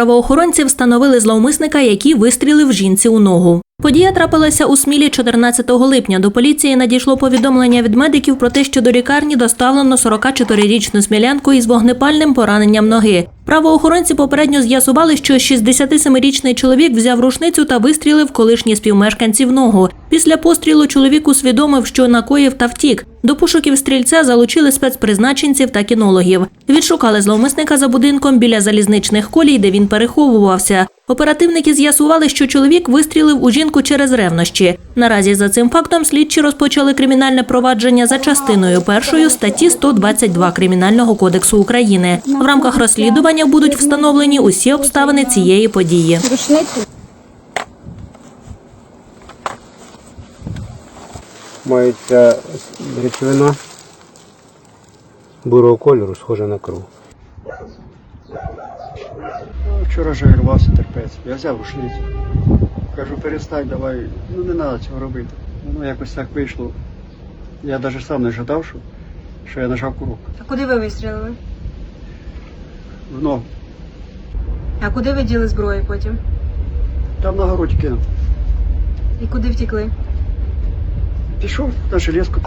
Правоохоронці встановили зловмисника, який вистрілив жінці у ногу. Подія трапилася у Смілі 14 липня. До поліції надійшло повідомлення від медиків про те, що до лікарні доставлено 44-річну смілянку із вогнепальним пораненням ноги. Правоохоронці попередньо з'ясували, що 67-річний чоловік взяв рушницю та вистрілив колишній співмешканці в ногу. Після пострілу чоловік усвідомив, що накоїв та втік. До пошуків стрільця залучили спецпризначенців та кінологів. Відшукали зловмисника за будинком біля залізничних колій, де він переховувався. Оперативники з'ясували, що чоловік вистрілив у жінку через ревнощі. Наразі за цим фактом слідчі розпочали кримінальне провадження за частиною першої статті 122 Кримінального кодексу України. В рамках розслідування будуть встановлені усі обставини цієї події. Мається речовина бурого кольору, схожа на кров. Вчора же рвався терпець. Я взяв рушницю. Кажу, перестань, давай. Ну не треба цього робити. Ну якось так вийшло. Я навіть сам не жадав, що, що я нажав курок А куди ви вистрілили? В ногу. А куди ви діли зброю потім? Там на городі кинув. І куди втекли? Пішов на железку.